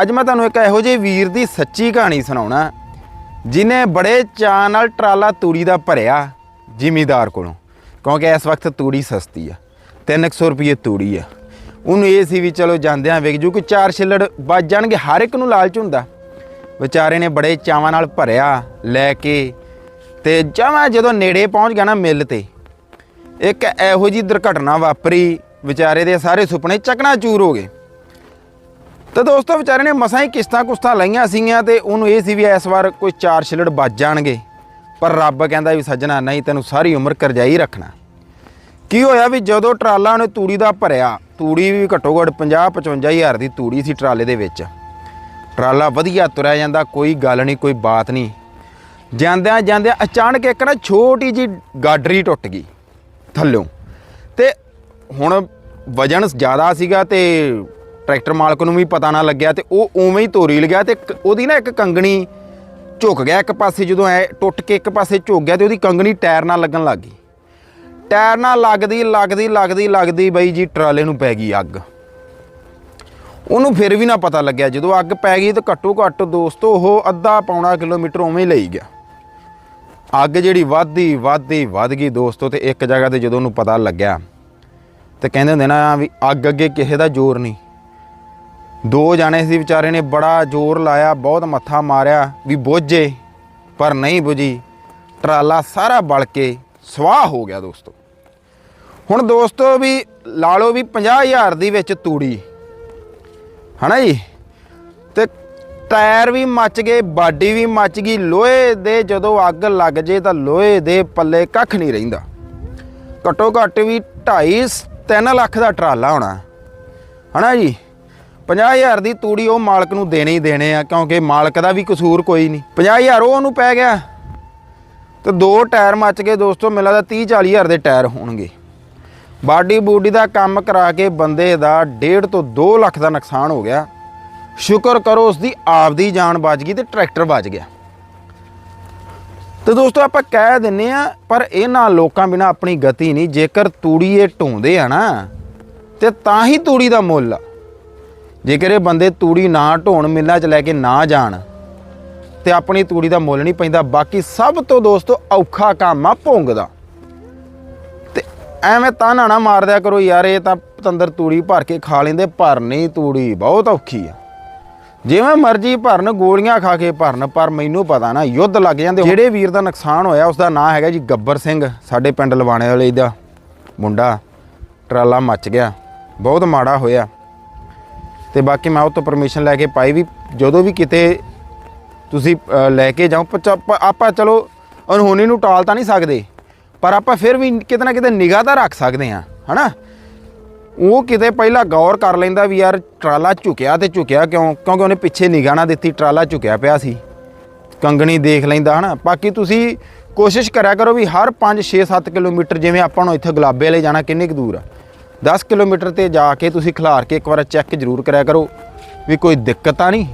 ਅੱਜ ਮੈਂ ਤੁਹਾਨੂੰ ਇੱਕ ਇਹੋ ਜਿਹੇ ਵੀਰ ਦੀ ਸੱਚੀ ਕਹਾਣੀ ਸੁਣਾਉਣਾ, ਜਿਨੇ ਬੜੇ ਚਾਅ ਨਾਲ ਟਰਾਲਾ ਤੂੜੀ ਦਾ ਭਰਿਆ ਜ਼ਿਮੀਦਾਰ ਕੋਲੋਂ, ਕਿਉਂਕਿ ਇਸ ਵਕਤ ਤੂੜੀ ਸਸਤੀ ਆ 300 ਰੁਪਏ ਤੂੜੀ ਆ। ਉਹਨੂੰ ਇਹ ਸੀ ਵੀ ਚਲੋ ਜਾਂਦਿਆਂ ਵਿਕ ਜੂ ਕਿ ਚਾਰ ਛਿੱਲੜ ਵੱਜ ਜਾਣਗੇ ਹਰ ਇੱਕ ਨੂੰ ਲਾਲਚ ਹੁੰਦਾ। ਵਿਚਾਰੇ ਨੇ ਬੜੇ ਚਾਵਾਂ ਨਾਲ ਭਰਿਆ ਲੈ ਕੇ ਤੇ ਜਮਾਂ ਜਦੋਂ ਨੇੜੇ ਪਹੁੰਚ ਗਿਆ ਨਾ ਮਿੱਲ ਤੇ, ਇੱਕ ਇਹੋ ਜੀ ਦੁਰਘਟਨਾ ਵਾਪਰੀ, ਵਿਚਾਰੇ ਦੇ ਸਾਰੇ ਸੁਪਨੇ ਚਕਨਾਚੂਰ ਹੋ ਗਏ। ਤਾਂ ਦੋਸਤੋ ਵਿਚਾਰੇ ਨੇ ਮਸਾਂ ਹੀ ਕਿਸ਼ਤਾਂ ਕੁਸ਼ਤਾਂ ਲਈਆਂ ਸੀਗੀਆਂ ਤੇ ਉਹਨੂੰ ਇਹ ਸੀ ਵੀ ਇਸ ਵਾਰ ਕੋਈ ਚਾਰ ਛਿਲੜ ਵੱਜ ਜਾਣਗੇ। ਪਰ ਰੱਬ ਕਹਿੰਦਾ ਵੀ ਸੱਜਣਾ, ਨਹੀਂ ਤੈਨੂੰ ਸਾਰੀ ਉਮਰ ਕਰਜਾਈ ਰੱਖਣਾ। ਕੀ ਹੋਇਆ ਵੀ ਜਦੋਂ ਟਰਾਲਾ ਉਹਨੇ ਤੂੜੀ ਦਾ ਭਰਿਆ, ਤੂੜੀ ਵੀ ਘੱਟੋ ਘੱਟ 50 55 ਹਜ਼ਾਰ ਦੀ ਤੂੜੀ ਸੀ ਟਰਾਲੇ ਦੇ ਵਿੱਚ। ਟਰਾਲਾ ਵਧੀਆ ਤੁਰਿਆ ਜਾਂਦਾ, ਕੋਈ ਗੱਲ ਨਹੀਂ, ਕੋਈ ਬਾਤ ਨਹੀਂ। ਜਾਂਦਿਆਂ ਜਾਂਦਿਆਂ ਅਚਾਨਕ ਇੱਕ ਨਾ ਛੋਟੀ ਜੀ ਗਾਡਰੀ ਟੁੱਟ ਗਈ ਥੱਲੋਂ। ਤੇ ਹੁਣ ਵਜਨ ਜ਼ਿਆਦਾ ਸੀਗਾ ਤੇ ਟਰੈਕਟਰ ਮਾਲਕ ਨੂੰ ਵੀ ਪਤਾ ਨਾ ਲੱਗਿਆ ਤੇ ਉਹ ਉਵੇਂ ਹੀ ਤੋਰੀ ਲਗਿਆ ਤੇ ਇੱਕ- ਉਹਦੀ ਨਾ ਇੱਕ ਕੰਗਣੀ ਝੁਕ ਗਿਆ ਇੱਕ ਪਾਸੇ ਜਦੋਂ ਐ ਟੁੱਟ ਕੇ ਇੱਕ ਪਾਸੇ ਝੁਕ ਗਿਆ ਤੇ ਉਹਦੀ ਕੰਗਣੀ ਟਾਇਰ ਨਾਲ ਲੱਗਣ ਲੱਗ ਗਈ। ਟਾਇਰ ਨਾਲ ਲੱਗਦੀ ਲੱਗਦੀ ਲੱਗਦੀ ਲੱਗਦੀ ਬਈ ਜੀ ਟਰਾਲੇ ਨੂੰ ਪੈ ਗਈ ਅੱਗ। ਉਹਨੂੰ ਫਿਰ ਵੀ ਨਾ ਪਤਾ ਲੱਗਿਆ, ਜਦੋਂ ਅੱਗ ਪੈ ਗਈ ਤਾਂ ਘੱਟੋ ਘੱਟ ਦੋਸਤੋ ਉਹ ਅੱਧਾ ਪੌਣਾ ਕਿਲੋਮੀਟਰ ਉਵੇਂ ਹੀ ਲਈ ਗਿਆ। ਅੱਗ ਜਿਹੜੀ ਵੱਧਦੀ ਵੱਧਦੀ, ਵੱਧ ਗਈ ਦੋਸਤੋ ਤੇ ਇੱਕ ਜਗ੍ਹਾ ਤੇ ਜਦੋਂ ਉਹਨੂੰ ਪਤਾ ਲੱਗਿਆ ਤੇ ਕਹਿੰਦੇ ਹੁੰਦੇ ਨਾ ਵੀ ਅੱਗ ਅੱਗੇ ਕਿਸੇ ਦਾ ਜ਼ੋਰ ਨਹੀਂ। ਦੋ ਜਾਣੇ ਸੀ ਵਿਚਾਰੇ ਨੇ ਬੜਾ ਜ਼ੋਰ ਲਾਇਆ, ਬਹੁਤ ਮੱਥਾ ਮਾਰਿਆ ਵੀ ਬੁੱਝੇ, ਪਰ ਨਹੀਂ ਬੁਝੀ। ਟਰਾਲਾ ਸਾਰਾ ਬਲ ਕੇ ਸਵਾਹ ਹੋ ਗਿਆ ਦੋਸਤੋ। ਹੁਣ ਦੋਸਤੋ ਵੀ ਲਾ ਲਓ ਵੀ 50000 ਦੀ ਵਿੱਚ ਤੂੜੀ। ਹਨਾ ਜੀ? ਤੇ ਟਾਇਰ ਵੀ ਮੱਚ ਗਏ, ਬਾਡੀ ਵੀ ਮੱਚ ਗਈ, ਲੋਹੇ ਦੇ ਜਦੋਂ ਅੱਗ ਲੱਗ ਜੇ ਤਾਂ ਲੋਹੇ ਦੇ ਪੱਲੇ ਕੱਖ ਨਹੀਂ ਰਹਿੰਦਾ। ਘੱਟੋ ਘੱਟ ਵੀ 2.5 3 ਲੱਖ ਦਾ ਟਰਾਲਾ ਹੋਣਾ। ਹਨਾ ਜੀ? 50000 ਦੀ ਤੂੜੀ ਉਹ ਮਾਲਕ ਨੂੰ ਦੇਣੇ ਹੀ ਦੇਣੇ ਆ, ਕਿਉਂਕਿ ਮਾਲਕ ਦਾ ਵੀ ਕਸੂਰ ਕੋਈ ਨਹੀਂ। 50000 ਉਹ ਉਹਨੂੰ ਪੈ ਗਿਆ। ਤੇ ਦੋ ਟਾਇਰ ਮੱਚ ਗਏ ਦੋਸਤੋ, ਮੈਨੂੰ ਲੱਗਦਾ 30 40000 ਦੇ ਟਾਇਰ ਹੋਣਗੇ। ਬਾਡੀ ਬੂਡੀ ਦਾ ਕੰਮ ਕਰਾ ਕੇ ਬੰਦੇ ਦਾ 1.5 ਤੋਂ 2 ਲੱਖ ਦਾ ਨੁਕਸਾਨ ਹੋ ਗਿਆ। ਸ਼ੁਕਰ ਕਰੋ ਉਸ ਦੀ ਆਪਦੀ ਜਾਨ ਬਚ ਗਈ ਤੇ ਟਰੈਕਟਰ ਬਚ ਗਿਆ। ਤੇ ਦੋਸਤੋ ਆਪਾਂ ਕਹਿ ਦਿੰਨੇ ਆ, ਪਰ ਇਹਨਾਂ ਲੋਕਾਂ ਬਿਨਾ ਆਪਣੀ ਗਤੀ ਨਹੀਂ। ਜੇਕਰ ਤੂੜੀ ਇਹ ਢੋਂਦੇ ਆ ਨਾ, ਤੇ ਤਾਂ ਹੀ ਤੂੜੀ ਦਾ ਮੁੱਲ ਆ। ਜੇਕਰ ਇਹ ਬੰਦੇ ਤੂੜੀ ਨਾ ਢੋਣ, ਮਿੱਲਾਂ 'ਚ ਲੈ ਕੇ ਨਾ ਜਾਣ, ਤੇ ਆਪਣੀ ਤੂੜੀ ਦਾ ਮੁੱਲ ਨਹੀਂ ਪੈਂਦਾ, ਬਾਕੀ ਸਭ ਤੋਂ ਦੋਸਤੋ ਔਖਾ ਕੰਮ ਆ ਭੋਂਗ ਦਾ ਤੇ ਐਵੇਂ ਤਾਨਾ ਨਾ ਮਾਰਦਿਆ ਕਰੋ ਯਾਰ, ਇਹ ਤਾਂ ਪਤੰਦਰ ਤੂੜੀ ਭਰ ਕੇ ਖਾ ਲੈਂਦੇ, ਭਰਨੀ ਤੂੜੀ ਬਹੁਤ ਔਖੀ ਆ। ਜਿਵੇਂ ਮਰਜ਼ੀ ਭਰਨ, ਗੋਲੀਆਂ ਖਾ ਕੇ ਭਰਨ, ਪਰ ਮੈਨੂੰ ਪਤਾ ਨਾ, ਯੁੱਧ ਲੱਗ ਜਾਂਦੇ। ਜਿਹੜੇ ਵੀਰ ਦਾ ਨੁਕਸਾਨ ਹੋਇਆ ਉਸ ਦਾ ਨਾਂ ਹੈਗਾ ਜੀ ਗੱਬਰ ਸਿੰਘ, ਸਾਡੇ ਪਿੰਡ ਲਵਾਣੇ ਵਾਲੇ ਦਾ ਮੁੰਡਾ, ਟਰਾਲਾ ਮੱਚ ਗਿਆ, ਬਹੁਤ ਮਾੜਾ ਹੋਇਆ। ਤੇ ਬਾਕੀ ਮੈਂ ਉਹ ਤੋਂ ਪਰਮਿਸ਼ਨ ਲੈ ਕੇ ਪਾਈ ਵੀ ਜਦੋਂ ਵੀ ਕਿਤੇ ਤੁਸੀਂ ਲੈ ਕੇ ਜਾਓ ਪਚ- ਆਪਾਂ- ਚਲੋ ਅਨਹੋਨੀ ਨੂੰ ਟਾਲ ਤਾਂ ਨਹੀਂ ਸਕਦੇ, ਪਰ ਆਪਾਂ ਫਿਰ ਵੀ ਕਿਤੇ ਨਾ ਕਿਤੇ ਨਿਗਾਹ ਤਾਂ ਰੱਖ ਸਕਦੇ ਹਾਂ, ਹਨਾ? ਉਹ ਕਿਤੇ ਪਹਿਲਾਂ ਗੌਰ ਕਰ ਲੈਂਦਾ ਵੀ ਯਾਰ ਟਰਾਲਾ ਝੁਕਿਆ ਤੇ ਝੁਕਿਆ ਕਿਉਂ? ਕਿਉਂਕਿ ਉਹਨੇ ਪਿੱਛੇ ਨਿਗਾਹ ਨਾ ਦਿੱਤੀ, ਟਰਾਲਾ ਝੁਕਿਆ ਪਿਆ ਸੀ। ਕੰਗਣੀ ਦੇਖ ਲੈਂਦਾ, ਹਨਾ? ਬਾਕੀ ਤੁਸੀਂ ਕੋਸ਼ਿਸ਼ ਕਰਿਆ ਕਰੋ ਵੀ ਹਰ 5 6 7 ਕਿਲੋਮੀਟਰ ਜਿਵੇਂ ਆਪਾਂ ਨੂੰ ਇੱਥੇ ਗੁਲਾਬੇ ਵਾਲੇ ਜਾਣਾ ਕਿੰਨੇ ਕੁ ਦੂਰ ਆ। 10 ਕਿਲੋਮੀਟਰ ਤੇ ਜਾ ਕੇ ਤੁਸੀਂ ਖਿਲਾਰ ਕੇ ਇੱਕ ਵਾਰ ਚੈੱਕ ਜ਼ਰੂਰ ਕਰਿਆ ਕਰੋ ਵੀ ਕੋਈ ਦਿੱਕਤ ਤਾਂ ਨਹੀਂ।